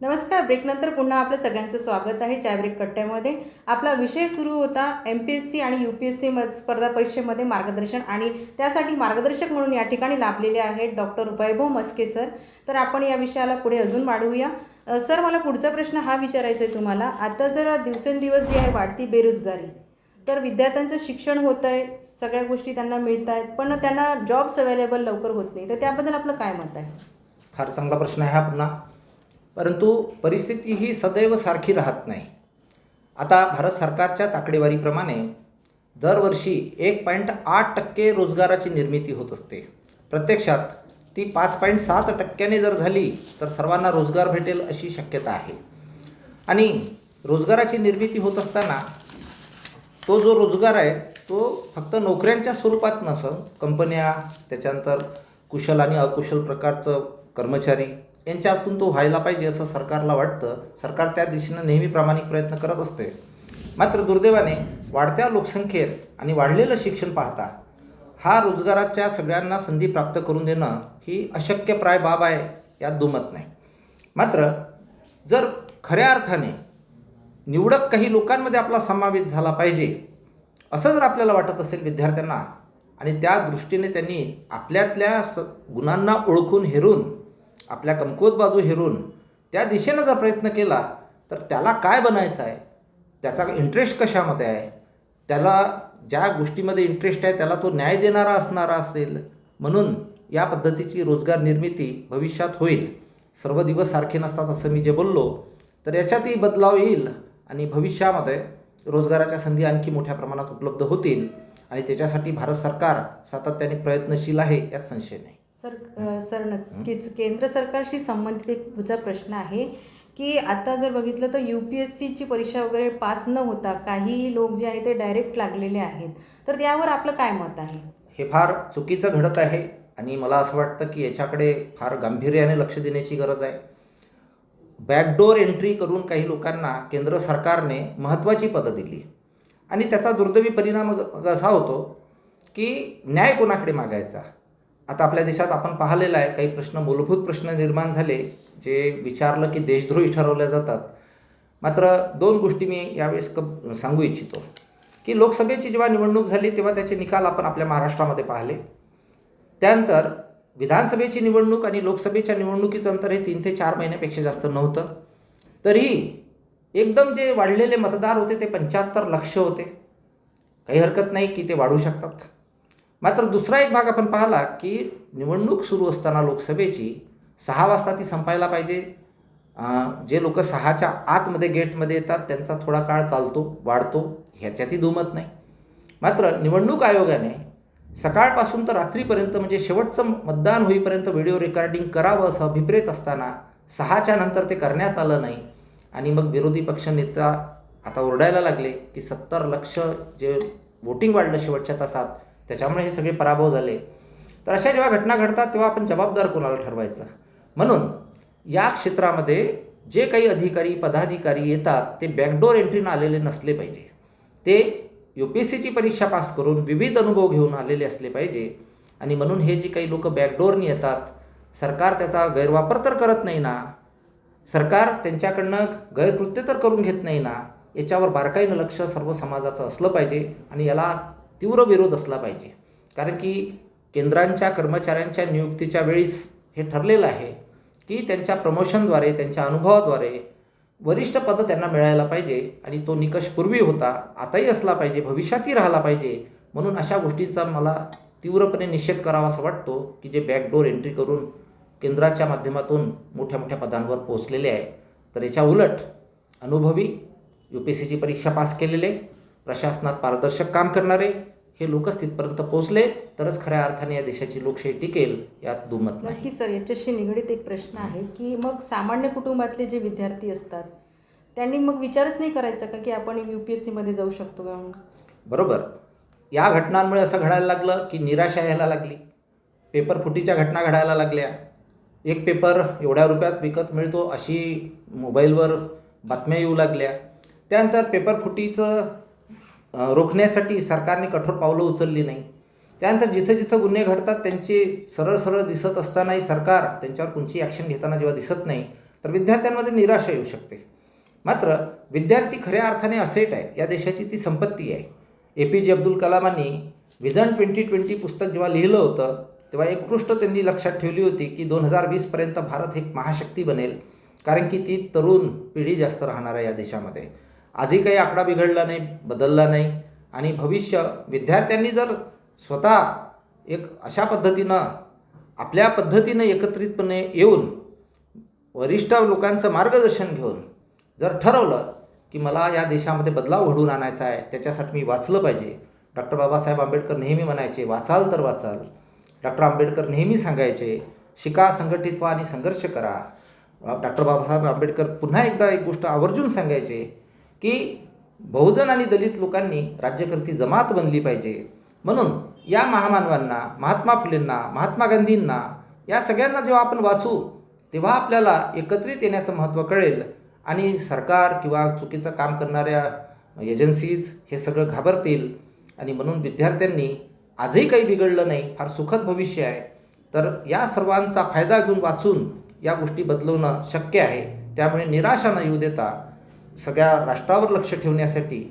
नमस्कार ब्रेकनंतर पुन्हा आपलं सगळ्यांचं स्वागत आहे चाय ब्रेक कट्ट्यामध्ये. आपला विषय सुरू होता एम पी एस सी आणि यू पी एस सी स्पर्धा परीक्षेमध्ये मार्गदर्शन आणि त्यासाठी मार्गदर्शक म्हणून या ठिकाणी लाभलेले आहेत डॉक्टर वैभव मस्के सर. तर आपण या विषयाला पुढे अजून वाढवूया. सर मला पुढचा प्रश्न हा विचारायचा आहे तुम्हाला. आता जर दिवसेंदिवस जी आहे वाढती बेरोजगारी तर विद्यार्थ्यांचं शिक्षण होतं आहे सगळ्या गोष्टी त्यांना मिळत आहेत पण त्यांना जॉब्स अवेलेबल लवकर होत नाही. तर त्याबद्दल आपलं काय मत आहे? फार चांगला प्रश्न आहे हा पुन्हा. परंतु परिस्थिती ही सदैव सारखी राहत नाही. आता भारत सरकारच्याच आकडेवारीप्रमाणे दरवर्षी एक पॉईंट आठ टक्के रोजगाराची निर्मिती होत असते. प्रत्यक्षात ती पाच पॉईंट सात टक्क्याने जर झाली तर सर्वांना रोजगार भेटेल अशी शक्यता आहे. आणि रोजगाराची निर्मिती होत असताना तो जो रोजगार आहे तो फक्त नोकऱ्यांच्या स्वरूपात नसून कंपन्या त्याच्यानंतर कुशल आणि अकुशल प्रकारचं कर्मचारी यांच्यातून तो व्हायला पाहिजे असं सरकारला वाटतं. सरकार त्या दिशेनं नेहमी प्रामाणिक प्रयत्न करत असते. मात्र दुर्दैवाने वाढत्या लोकसंख्येत आणि वाढलेलं शिक्षण पाहता हा रोजगाराच्या सगळ्यांना संधी प्राप्त करून देणं ही अशक्यप्राय बाब आहे यात दुमत नाही. मात्र जर खऱ्या अर्थाने निवडक काही लोकांमध्ये आपला समावेश झाला पाहिजे असं जर आपल्याला वाटत असेल विद्यार्थ्यांना आणि त्या दृष्टीने त्यांनी आपल्यातल्या स गुणांना ओळखून हेरून आपल्या कमकुवत बाजू हेरून त्या दिशेनं जर प्रयत्न केला तर त्याला काय बनायचं आहे? त्याचा इंटरेस्ट कशामध्ये आहे? त्याला ज्या गोष्टीमध्ये इंटरेस्ट आहे त्याला तो न्याय देणारा असणारा असेल. म्हणून या पद्धतीची रोजगार निर्मिती भविष्यात होईल. सर्व दिवस सारखे नसतात असं मी जे बोललो तर याच्यातही बदलाव येईल आणि भविष्यामध्ये रोजगाराच्या संधी आणखी मोठ्या प्रमाणात उपलब्ध होतील. आणि त्याच्यासाठी भारत सरकार सातत्याने प्रयत्नशील आहे यात संशय नाही. सर सर नक्कीच केंद्र सरकारशी संबंधित एक तुझा प्रश्न आहे की आता जर बघितलं तर यू पी एस सीची परीक्षा वगैरे पास न होता काही लोक जे आहे ते डायरेक्ट लागलेले आहेत. तर त्यावर आपलं काय मत आहे? हे फार चुकीचं घडत आहे आणि मला असं वाटतं की याच्याकडे फार गांभीर्याने लक्ष देण्याची गरज आहे. बॅकडोर एंट्री करून काही लोकांना केंद्र सरकारने महत्त्वाची पदं दिली. आणि त्याचा दुर्दैवी परिणाम असा होतो की न्याय कोणाकडे मागायचा? आता आपल्या देशात आपण पाहिलेलं आहे काही प्रश्न मूलभूत प्रश्न निर्माण झाले जे विचारलं की देशद्रोही ठरवल्या जातात. मात्र दोन गोष्टी मी यावेळेस क सांगू इच्छितो. की लोकसभेची जेव्हा निवडणूक झाली तेव्हा त्याचे निकाल आपण आपल्या महाराष्ट्रामध्ये पाहिले. त्यानंतर विधानसभेची निवडणूक आणि लोकसभेच्या निवडणुकीचं अंतर हे तीन ते चार महिन्यापेक्षा जास्त नव्हतं. तरीही एकदम जे वाढलेले मतदार होते ते पंच्याहत्तर लक्ष होते. काही हरकत नाही की ते वाढू शकतात. मात्र दुसरा एक भाग आपण पाहिला की निवडणूक सुरू असताना लोकसभेची सहा वाजता ती संपायला पाहिजे. जे लोक सहाच्या आतमध्ये गेटमध्ये येतात त्यांचा थोडा काळ चालतो वाढतो ह्याच्यातही दुमत नाही. मात्र निवडणूक आयोगाने सकाळपासून तर रात्रीपर्यंत म्हणजे शेवटचं मतदान होईपर्यंत व्हिडिओ रेकॉर्डिंग करावं असं अभिप्रेत असताना सहाच्या नंतर ते करण्यात आलं नाही. आणि मग विरोधी पक्षनेता आता ओरडायला लागले की सत्तर लक्ष जे वोटिंग वाढलं शेवटच्या तासात त्याच्यामुळे हे सगळे पराभव झाले. तर अशा जेव्हा घटना घडतात तेव्हा आपण जबाबदार कोणाला ठरवायचा? म्हणून या क्षेत्रामध्ये जे काही अधिकारी पदाधिकारी येतात ते बॅकडोर एंट्रीनं आलेले नसले पाहिजे. ते यू पी एस सीची परीक्षा पास करून विविध अनुभव घेऊन आलेले असले पाहिजे. आणि म्हणून हे जे काही लोक बॅकडोरनी येतात सरकार त्याचा गैरवापर तर करत नाही ना. सरकार त्यांच्याकडनं गैरकृत्य तर करून घेत नाही ना. याच्यावर बारकाईनं लक्ष सर्व समाजाचं असलं पाहिजे. आणि याला तीव्र विरोध असला पाहिजे. कारण की केंद्रांच्या कर्मचाऱ्यांच्या नियुक्तीच्या वेळीस हे ठरलेलं आहे की त्यांच्या प्रमोशनद्वारे त्यांच्या अनुभवाद्वारे वरिष्ठ पदं त्यांना मिळायला पाहिजे आणि तो निकष पूर्वी होता आताही असला पाहिजे भविष्यातही राहिला पाहिजे म्हणून अशा गोष्टीचा मला तीव्रपणे निषेध करावा असं वाटतो की जे बॅकडोर एंट्री करून केंद्राच्या माध्यमातून मोठ्या मोठ्या पदांवर पोहोचलेले आहे. तर याच्या उलट अनुभवी यू पी एस सीची परीक्षा पास केलेले प्रशासनात पारदर्शक काम करणारे हे लोकच तिथपर्यंत पोहोचले तरच खऱ्या अर्थाने या देशाची लोकशाही टिकेल यात दुमत नाही. नक्की सर याच्याशी निगडीत एक प्रश्न आहे की मग सामान्य कुटुंबातले जे विद्यार्थी असतात त्यांनी मग विचारच नाही करायचा का की आपण यू पी एस सीमध्ये जाऊ शकतो का बरोबर. या घटनांमुळे असं घडायला लागलं की निराशा यायला लागली. पेपर फुटीच्या घटना घडायला लागल्या. एक पेपर एवढ्या रुपयात विकत मिळतो अशी मोबाईलवर बातम्या येऊ लागल्या. त्यानंतर पेपर फुटीचं रोखण्यासाठी सरकारने कठोर पावलं उचलली नाही. त्यानंतर जिथं जिथं गुन्हे घडतात त्यांचे सरळ सरळ दिसत असतानाही सरकार त्यांच्यावर कोणची ॲक्शन घेताना जेव्हा दिसत नाही तर विद्यार्थ्यांमध्ये निराशा येऊ शकते. मात्र विद्यार्थी खऱ्या अर्थाने असेट आहे या देशाची ती संपत्ती आहे. ए पी जे अब्दुल कलामांनी विजन ट्वेंटी ट्वेंटी पुस्तक जेव्हा लिहिलं होतं तेव्हा एक गोष्ट त्यांनी लक्षात ठेवली होती की दोन हजार वीसपर्यंत भारत एक महाशक्ती बनेल कारण की ती तरुण पिढी जास्त राहणार आहे या देशामध्ये. आजही काही आकडा बिघडला नाही बदलला नाही. आणि भविष्य विद्यार्थ्यांनी जर स्वतः एक अशा पद्धतीनं आपल्या पद्धतीनं एकत्रितपणे येऊन वरिष्ठ लोकांचं मार्गदर्शन घेऊन जर ठरवलं की मला या देशामध्ये बदलाव घडवून आणायचा आहे त्याच्यासाठी मी वाचलं पाहिजे. डॉक्टर बाबासाहेब आंबेडकर नेहमी म्हणायचे वाचाल तर वाचाल. डॉक्टर आंबेडकर नेहमी सांगायचे शिका संघटित व्हा आणि संघर्ष करा. डॉक्टर बाबासाहेब आंबेडकर पुन्हा एकदा एक गोष्ट आवर्जून सांगायचे की बहुजन आणि दलित लोकांनी राज्यकर्ती जमात बनली पाहिजे. म्हणून या महामानवांना महात्मा फुलेंना महात्मा गांधींना या सगळ्यांना जेव्हा आपण वाचू तेव्हा आपल्याला एकत्रित येण्याचं महत्त्व कळेल. आणि सरकार किंवा चुकीचं काम करणाऱ्या एजन्सीज हे सगळं घाबरतील. आणि म्हणून विद्यार्थ्यांनी आजही काही बिघडलं नाही फार सुखद भविष्य आहे. तर या सर्वांचा फायदा घेऊन वाचून या गोष्टी बदलवणं शक्य आहे. त्यामुळे निराशा न येऊ देता सगळ्या राष्ट्रावर लक्ष ठेवण्यासाठी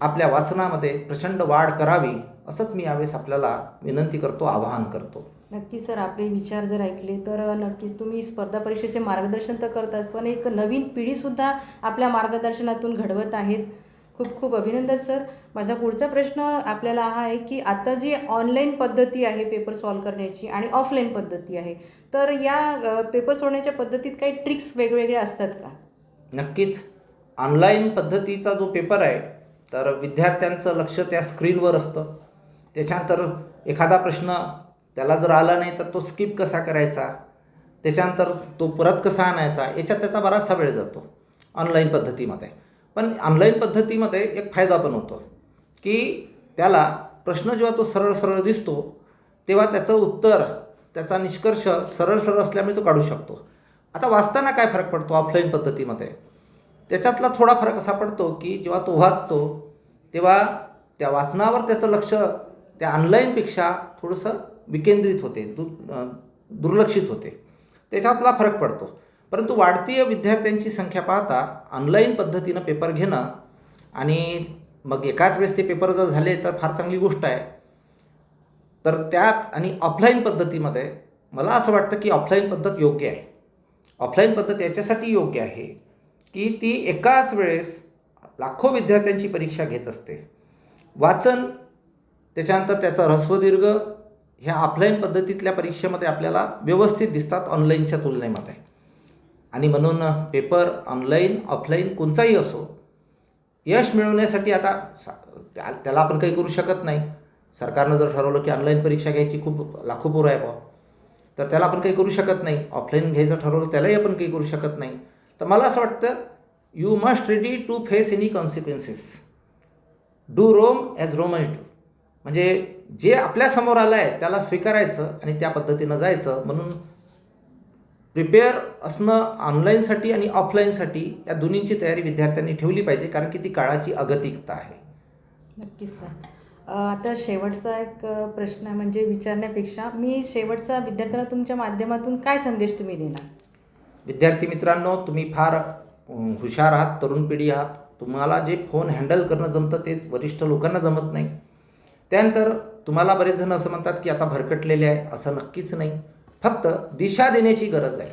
आपल्या वाचनामध्ये प्रचंड वाढ करावी असंच मी यावेळेस आपल्याला विनंती करतो आवाहन करतो. नक्की सर आपले विचार जर ऐकले तर नक्कीच तुम्ही स्पर्धा परीक्षेचे मार्गदर्शन तर करताच पण एक नवीन पिढीसुद्धा आपल्या मार्गदर्शनातून घडवत आहेत. खूप खूप अभिनंदन सर. माझा पुढचा प्रश्न आपल्याला हा आहे की आता जी ऑनलाईन पद्धती आहे पेपर सॉल्व करण्याची आणि ऑफलाईन पद्धती आहे तर या पेपर सोडण्याच्या पद्धतीत काही ट्रिक्स वेगवेगळ्या असतात का? नक्कीच. ऑनलाईन पद्धतीचा जो पेपर आहे तर विद्यार्थ्यांचं लक्ष त्या स्क्रीनवर असतं. त्याच्यानंतर एखादा प्रश्न त्याला जर आला नाही तर तो स्किप कसा करायचा? त्याच्यानंतर तो परत कसा आणायचा? याच्यात त्याचा बराचसा वेळ जातो ऑनलाईन पद्धतीमध्ये. पण ऑनलाईन पद्धतीमध्ये एक फायदा पण होतो की त्याला प्रश्न जेव्हा तो सरळ सरळ दिसतो तेव्हा त्याचं उत्तर त्याचा निष्कर्ष सरळ सरळ असल्यामुळे तो काढू शकतो. आता वाचताना काय फरक पडतो ऑफलाईन पद्धतीमध्ये? त्याच्यातला थोडा फरक असा पडतो की जेव्हा तो वाचतो तेव्हा त्या वाचनावर त्याचं लक्ष त्या ऑनलाईनपेक्षा थोडंसं विकेंद्रित होते दु दुर्लक्षित होते. त्याच्यातला फरक पडतो. परंतु वाढती विद्यार्थ्यांची संख्या पाहता ऑनलाईन पद्धतीनं पेपर घेणं आणि मग एकाच वेळेस ते पेपर जर झाले तर फार चांगली गोष्ट आहे. तर त्यात आणि ऑफलाईन पद्धतीमध्ये मला असं वाटतं की ऑफलाईन पद्धत योग्य आहे. ऑफलाईन पद्धत याच्यासाठी योग्य आहे. की ती एकाच वेळेस लाखो विद्यार्थ्यांची परीक्षा घेत असते. वाचन त्याच्यानंतर त्याचा ह्रस्वदीर्घ ह्या ऑफलाईन पद्धतीतल्या परीक्षेमध्ये आपल्याला व्यवस्थित दिसतात ऑनलाईनच्या तुलनेमध्ये. आणि म्हणून पेपर ऑनलाईन ऑफलाईन कोणताही असो यश मिळवण्यासाठी आता सा- त्या- त्याला आपण काही करू शकत नाही. सरकारनं जर ठरवलं की ऑनलाईन परीक्षा घ्यायची खूप लाखो पोरं आहे बा तर त्याला आपण काही करू शकत नाही. ऑफलाईन घ्यायचं ठरवलं त्यालाही आपण काही करू शकत नाही. तर मला असं वाटतं you must ready to face any consequences do Rome as Romans do म्हणजे जे आपल्यासमोर आलं आहे त्याला स्वीकारायचं आणि त्या पद्धतीनं जायचं. म्हणून प्रिपेअर असणं ऑनलाईनसाठी आणि ऑफलाईनसाठी या दोन्हींची तयारी विद्यार्थ्यांनी ठेवली पाहिजे कारण की ती काळाची अगतिकता आहे. नक्कीच सर आता शेवटचा एक प्रश्न आहे म्हणजे विचारण्यापेक्षा मी शेवटचा विद्यार्थ्यांना तुमच्या माध्यमातून काय संदेश तुम्ही देणार? विद्यार्थी मित्रांनो तुम्ही फार हुशार आहात तरुण पिढी आहात. तुम्हाला जे फोन हँडल करणं जमतं तेच वरिष्ठ लोकांना जमत नाही. त्यानंतर तुम्हाला बरेच जण असं म्हणतात की आता भरकटलेले आहे. असं नक्कीच नाही. फक्त दिशा देण्याची गरज आहे.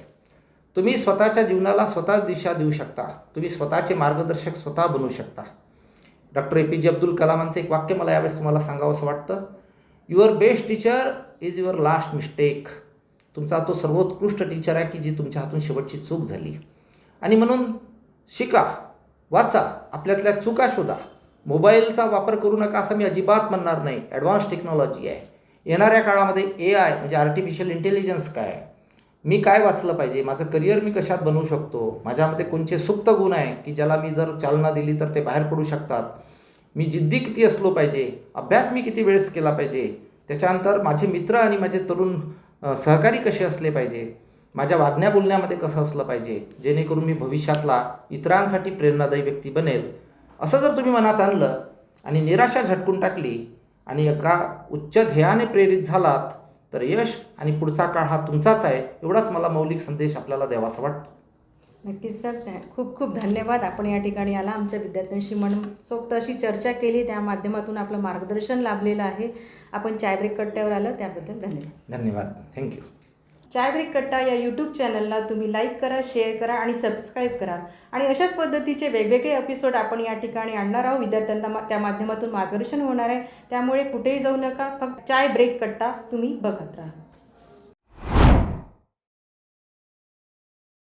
तुम्ही स्वतःच्या जीवनाला स्वतःच दिशा देऊ शकता. तुम्ही स्वतःचे मार्गदर्शक स्वतः बनू शकता. Doctor A P J Abdul कलामांचं एक वाक्य मला यावेळेस तुम्हाला सांगावं असं वाटतं. Your best teacher is your last mistake तुमचा तो सर्वोत्कृष्ट टीचर आहे की जी तुमच्या हातून शेवटची चूक झाली. आणि म्हणून शिका वाचा आपल्यातल्या चुका शोधा. मोबाईलचा वापर करू नका असं मी अजिबात म्हणणार नाही. ॲडव्हान्स टेक्नॉलॉजी आहे. येणाऱ्या काळामध्ये ए आय म्हणजे आर्टिफिशियल इंटेलिजन्स काय मी काय वाचलं पाहिजे? माझं करिअर मी कशात बनवू शकतो? माझ्यामध्ये कोणते सुप्त गुण आहे की ज्याला मी जर चालना दिली तर ते बाहेर पडू शकतात? मी जिद्दी किती असलो पाहिजे? अभ्यास मी किती वेळेस केला पाहिजे? त्याच्यानंतर माझे मित्र आणि माझे तरुण सहकारी कसे असले पाहिजे? माझ्या वागण्या बोलण्यामध्ये कसं असलं पाहिजे? जेणेकरून मी भविष्यातला इतरांसाठी प्रेरणादायी व्यक्ती बनेल असं जर तुम्ही मनात आणलं आणि निराशा झटकून टाकली आणि एका उच्च ध्येयाने प्रेरित झालात तर यश आणि पुढचा काळ हा तुमचाच आहे एवढाच मला मौलिक संदेश आपल्याला द्यावासा वाटतो. नक्कीच सर. खूप खूप धन्यवाद. आपण या ठिकाणी आला. आमच्या विद्यार्थ्यांशी मनसोक्त अशी चर्चा केली. त्या माध्यमातून आपलं मार्गदर्शन लाभलेलं आहे. आपण चाय ब्रेक कट्ट्यावर आलं. त्याबद्दल धन्यवाद. धन्यवाद. थँक्यू चाय ब्रेक कट्टा या यूट्यूब चॅनलला तुम्ही लाईक करा शेअर करा आणि सबस्क्राईब करा. आणि अशाच पद्धतीचे वेगवेगळे एपिसोड आपण या ठिकाणी आणणार आहोत. विद्यार्थ्यांना मा- त्या माध्यमातून मार्गदर्शन होणार आहे. त्यामुळे कुठेही जाऊ नका. फक्त चाय ब्रेक कट्टा तुम्ही बघत राहा.